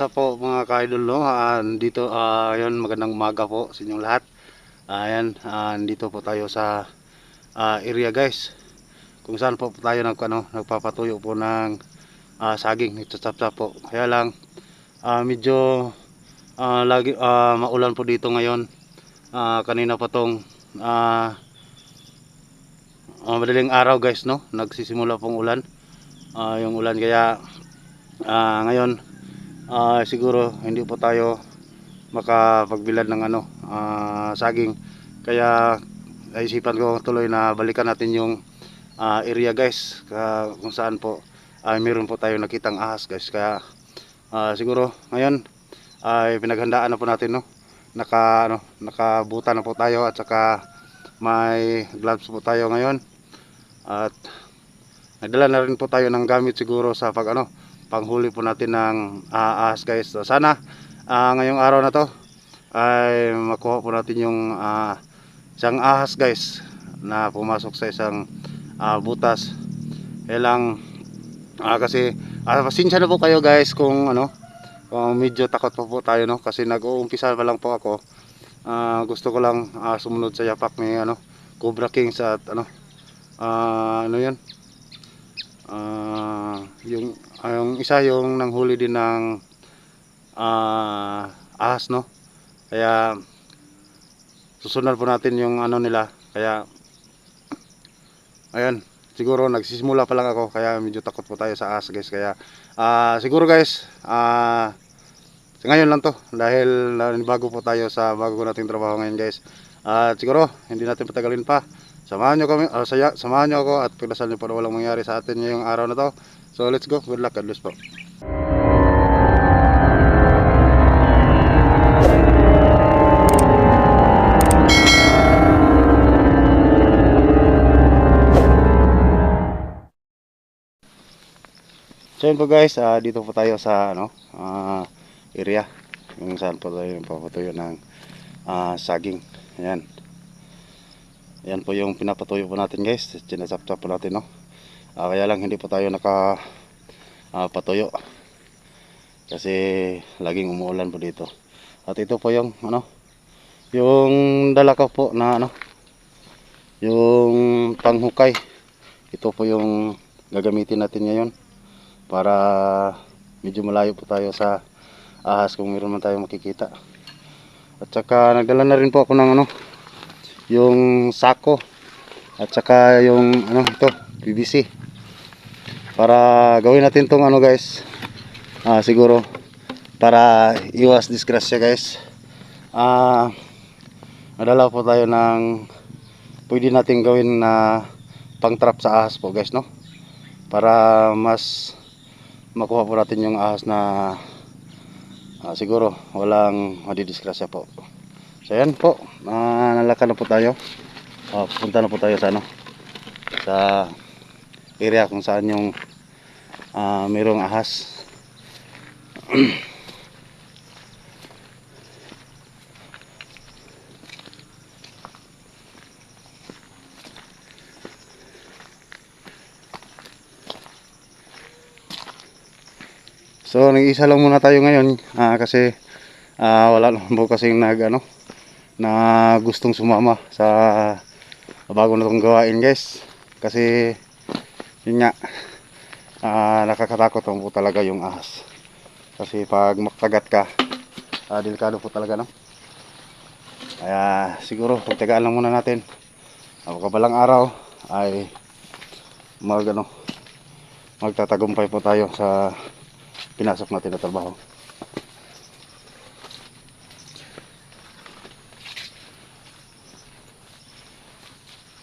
what's up po mga ka-idol no? Ah, dito, ah, ayun, magandang umaga po sa inyong lahat. Ayan, ah, dito po tayo sa ah, area guys. Kung saan po tayo nag, ano, nagpapatuyo po ng ah, saging, nagtsatsa po. Kaya lang, ah, medyo ah, lagi, ah, maulan po dito ngayon. Ah, kanina pa tong ah, ah, madaling araw guys no, nagsisimula pong ulan. Ah, yung ulan kaya ah, ngayon ah, siguro hindi po tayo makapagbilad ng ano ah, saging. Kaya naisipan ko tuloy na balikan natin yung ah, area guys ka, kung saan po ay meron po tayo nakitang ahas guys. Kaya ah, siguro ngayon ay pinaghandaan na po natin no? Naka ano nakabuta na po tayo at saka may gloves po tayo ngayon. At nagdala na rin po tayo ng gamit siguro sa pag ano panghuli po natin ng ah, ahas guys. So, sana ah, ngayong araw na to ay makuha po natin yung ah, isang ahas guys na pumasok sa isang ah, butas. Kaya lang ah, kasi ah, pasensya na po kayo guys kung ano kung medyo takot pa po tayo no kasi nag-uumpisa pa lang po ako. Ah, gusto ko lang ah, sumunod sa yapak ni ano Cobra Kings at ano ah, ano 'yan Ah, yung yung isa yung nanghuli din ng ah, ahas no? Kaya susunod po natin yung ano nila. Kaya ayan. Siguro nagsisimula pa lang ako kaya medyo takot po tayo sa ahas guys. Kaya ah, siguro guys ah, ngayon lang to. Dahil bago po tayo sa bago nating trabaho ngayon guys. At siguro hindi natin patagalin pa. Samahan nyo kami, ah, saya, samahan nyo ako at pagdasal nyo po na walang mangyari sa atin ngayong araw na to. So let's go, good luck, God po. So yun po guys, ah, dito po tayo sa ano, ah, area kung saan po tayo papatuyo ng ah, saging. Ayan. Ayan po yung pinapatuyo po natin guys. Sinasap-sap po natin no. Ah, kaya lang hindi po tayo naka ah, patuyo. Kasi laging umuulan po dito. At ito po yung ano yung dala ko po na ano yung panghukay. Ito po yung gagamitin natin ngayon para medyo malayo po tayo sa ahas kung meron man tayo makikita. At saka nagdala na rin po ako ng ano yung sako at saka yung ano ito PVC para gawin natin tong ano guys. Ah, siguro. Para iwas disgrasya guys. Ah nadala po tayo ng pwede natin gawin na pang trap sa ahas po guys no? Para mas makuha po natin yung ahas na ah, siguro walang madidisgrasya po. So ayan po, uh, nalakad na po tayo. Uh, pupunta na po tayo sa ano sa area kung saan yung uh, mayroong ahas. So nag-isa lang muna tayo ngayon uh, kasi uh, wala lang po kasing nag ano na gustong sumama sa bago na itong gawain guys kasi yun nga uh, nakakatakot po talaga yung ahas. Kasi pag makagat ka uh, delikado po talaga no? Kaya siguro pagtagaan lang muna natin. Uh, kabalang araw ay mag ano magtatagumpay po tayo sa pinasok natin na trabaho.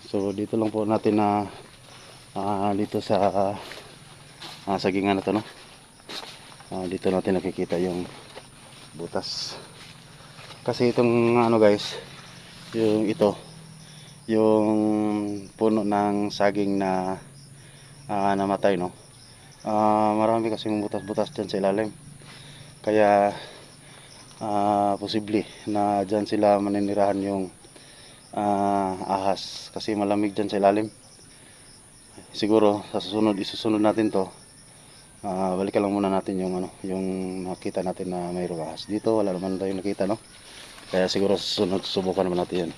So dito lang po natin na uh, dito sa uh, sagingan na to no. Uh, dito natin nakikita yung butas. Kasi itong ano guys, yung ito, yung puno ng saging na uh, namatay no. Uh, marami kasing butas-butas dyan sa ilalim. Kaya uh, posible na dyan sila maninirahan yung uh, ahas kasi malamig dyan sa ilalim siguro sa susunod isusunod natin to Ah, balikan lang muna natin yung ano, yung nakita natin na may ahas. Dito wala naman tayong nakita, no? Kaya siguro susunod subukan naman natin yan.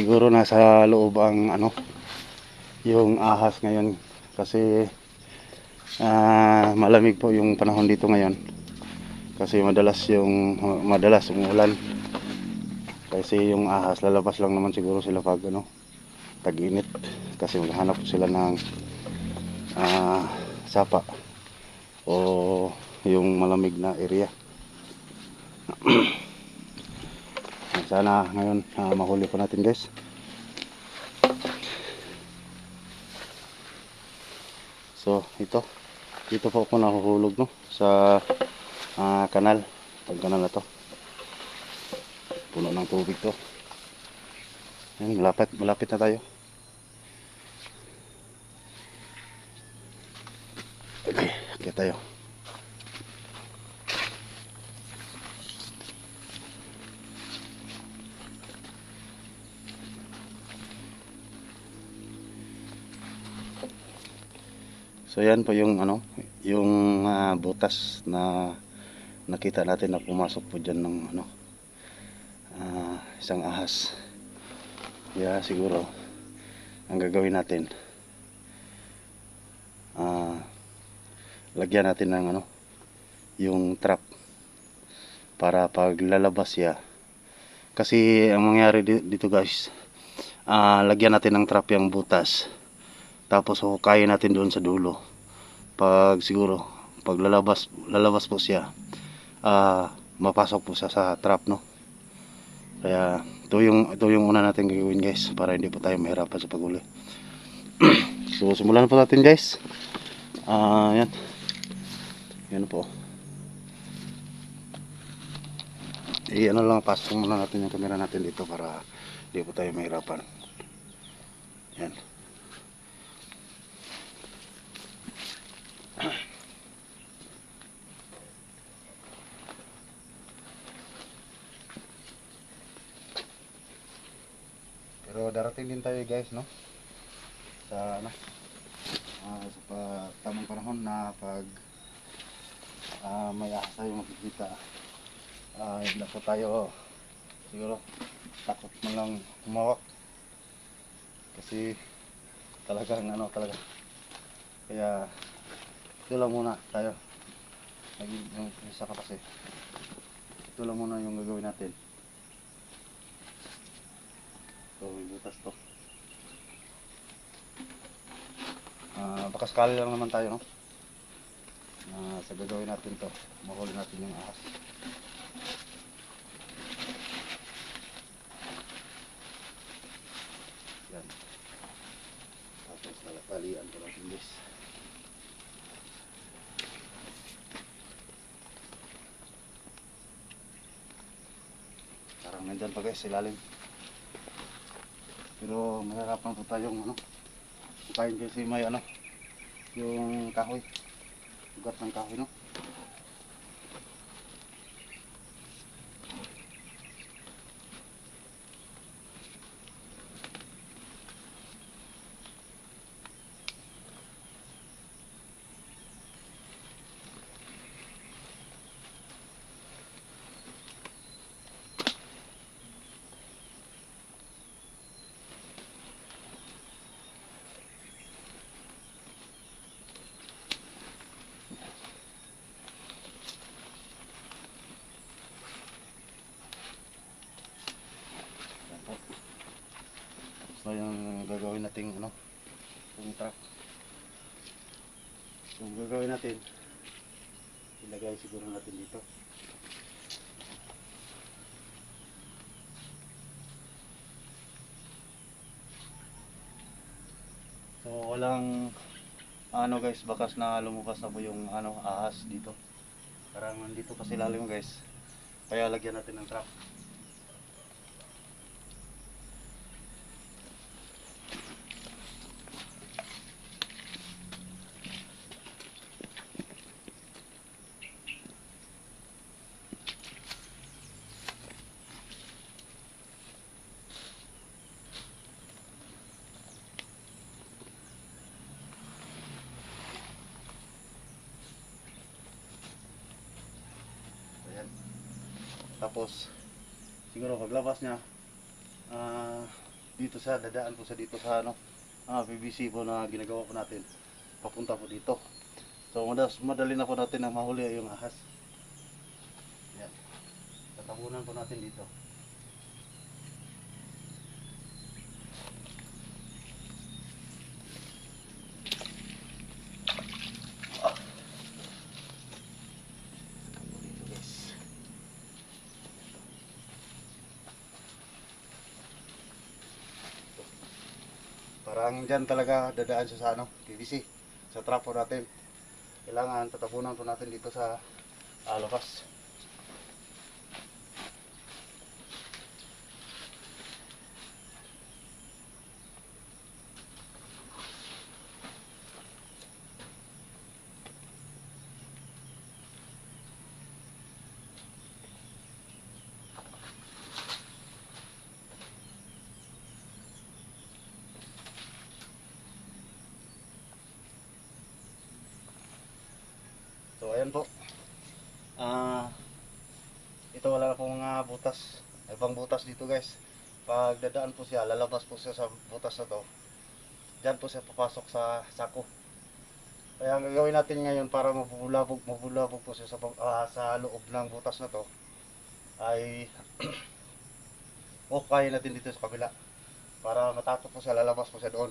Siguro nasa loob ang ano yung ahas ngayon. Kasi ah, malamig po yung panahon dito ngayon. Kasi madalas yung madalas umulan. Kasi yung ahas lalabas lang naman siguro sila pag ano tag-init. Kasi maghanap sila ng ah, sapa o yung malamig na area sana ngayon ah, mahuli po natin guys. So ito. Dito po ako nahuhulog no? Sa ah, kanal. Pag kanal na to. Puno ng tubig to. Ayan, malapit malapit na tayo. Okay okay tayo So yan po yung ano, yung ah, butas na nakita natin na pumasok po diyan ng ano ah, isang ahas. Kaya siguro ang gagawin natin ah lagyan natin ng ano yung trap para pag lalabas siya kasi ang mangyari di- dito guys ah lagyan natin ng trap yung butas tapos hukayin natin doon sa dulo. Pag siguro, pag lalabas, lalabas po siya, ah mapasok po siya sa trap, no? Kaya, ito yung, ito yung una natin gagawin guys, para hindi po tayo mahirapan sa paghuli. so, simulan po natin guys. Ah, yan. Yan po. I ano lang, pasok muna natin yung camera natin dito para hindi po tayo mahirapan. Yan. Pero darating din tayo guys, no? Sa ano? ah, sa pa, tamang panahon na pag ah, may ahas tayo makikita. Ah, hindi tayo siguro takot mo lang humawak. Kasi talagang ano talaga. Kaya ito lang muna tayo. Yung isa ka kasi. Ito lang muna yung gagawin natin. So, may butas to. Ah, baka sakali lang naman tayo, no? Gagawin natin to, mahuli natin yung ahas. Yan. Tapos talapalian ko natin guys. Parang nandyan pa guys, ilalim. Pero mahirapan po tayong ano. Kain kasi may ano. Yung kahoy. Ugat ng kahoy no. Yan po. So yung gagawin natin ano. Yung truck. So yung gagawin natin. Ilagay siguro natin dito. So walang ano guys, bakas na lumabas na po yung ano ahas dito. Parang nandito kasi lalim guys. Kaya lagyan natin ng trap. Tapos siguro paglabas niya ah, dito sa dadaan po sa dito sa ano ah, PVC po na ginagawa po natin papunta po dito. So madas, madali na po natin na mahuli yung ahas. Yan. Tatabunan po natin. Dito, guys. Parang dyan talaga dadaan siya sa ano, PVC. Sa trapo natin. Kailangan tatabunan po natin dito sa labas. Ayan po. Ah ito wala na po mga butas. May pang butas dito guys. Pag dadaan po siya, lalabas po siya sa butas na to. Diyan po siya papasok sa sako. Kaya ang gagawin natin ngayon para mabulabog, mabulabog po siya sa, ah, sa loob ng butas na to ay okay natin dito sa kabila para matapos po siya, lalabas po siya doon.